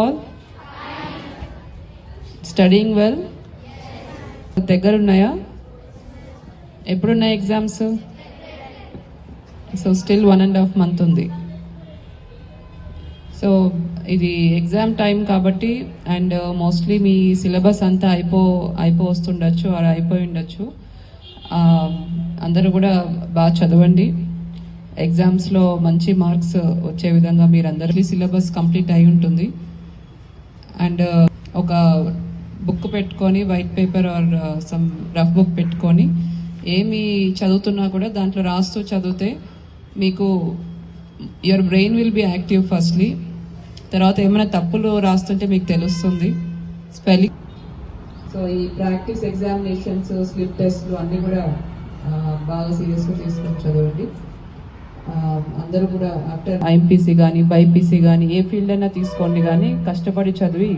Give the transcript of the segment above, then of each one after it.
All studying well దగ్గర ఉన్నాయా ఎప్పుడున్నాయి exams so still one and half month ఉంది. So ఇది ఎగ్జామ్ టైం కాబట్టి అండ్ మోస్ట్లీ uh, మీ సిలబస్ అంతా అయిపో అయిపో వస్తుండొచ్చు ఆర్ అయిపోయి ఉండొచ్చు. Um, అందరూ కూడా బాగా చదవండి. ఎగ్జామ్స్లో మంచి మార్క్స్ వచ్చే విధంగా మీరందరికీ సిలబస్ కంప్లీట్ అయి ఉంటుంది. అండ్ uh, ఒక బుక్ పెట్టుకొని white paper or uh, some rough book పెట్టుకొని ఏమి చదువుతున్నా కూడా దాంట్లో రాస్తూ చదివితే మీకు your brain will be active firstly తర్వాత ఏమైనా తప్పులు రాస్తుంటే మీకు తెలుస్తుంది. స్పెల్లింగ్ సో ఈ ప్రాక్టీస్ ఎగ్జామినేషన్స్ స్లిప్ టెస్ట్లు అన్నీ కూడా uh, బాగా సీరియస్గా తీసుకొని చదవండి. అందరూ కూడా ఆఫ్టర్ ఐఎంపీసీ కానీ బైపీసీ కానీ ఏ ఫీల్డ్ అయినా తీసుకోండి కానీ కష్టపడి చదివి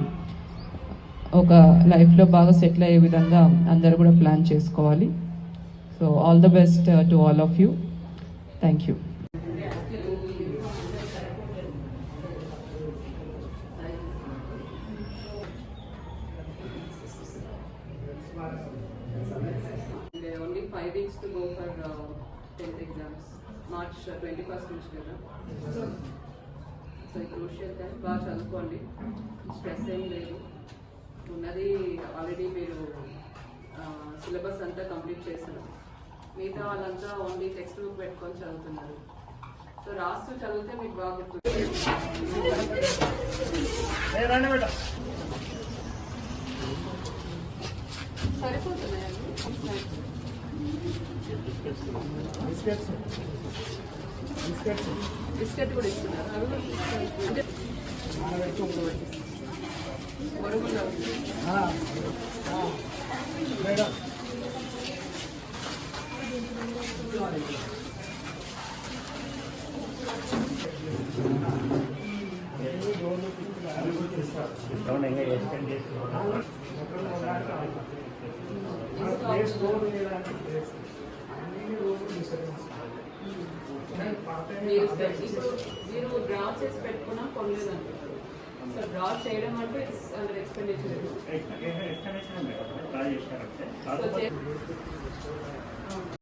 ఒక లైఫ్లో బాగా సెటిల్ అయ్యే విధంగా అందరూ కూడా ప్లాన్ చేసుకోవాలి. So all the best to all of you thank you only five weeks to go for tenth exams March twenty first నుంచి కదా? సో ఈ క్రూషియల్ టైం బాగా చదువుకోండి. స్ట్రెస్ ఏం లేదు. ఉన్నది ఆల్రెడీ మీరు సిలబస్ అంతా కంప్లీట్ చేశారు మిగతా వాళ్ళంతా ఓన్లీ టెక్స్ట్ బుక్ పెట్టుకొని చదువుతున్నారు. సో రాస్తూ చదివితే మీకు బాగా గుర్తు సరిపోతున్నాయండి? బిస్కెట్ కూడా ఇస్తున్నారు. అవి కూడా డిస్కౌంట్ ఇంకా ఎక్స్టెండ్ చేస్తున్నాం మీరు స్పె- ఇప్పుడు మీరు డ్రా చేసి పెట్టుకున్నా కొనలేదు అంటున్నారు సో డ్రా చేయడం అంటే ఇట్స్ అండర్ ఎక్స్పెండిచర్ సో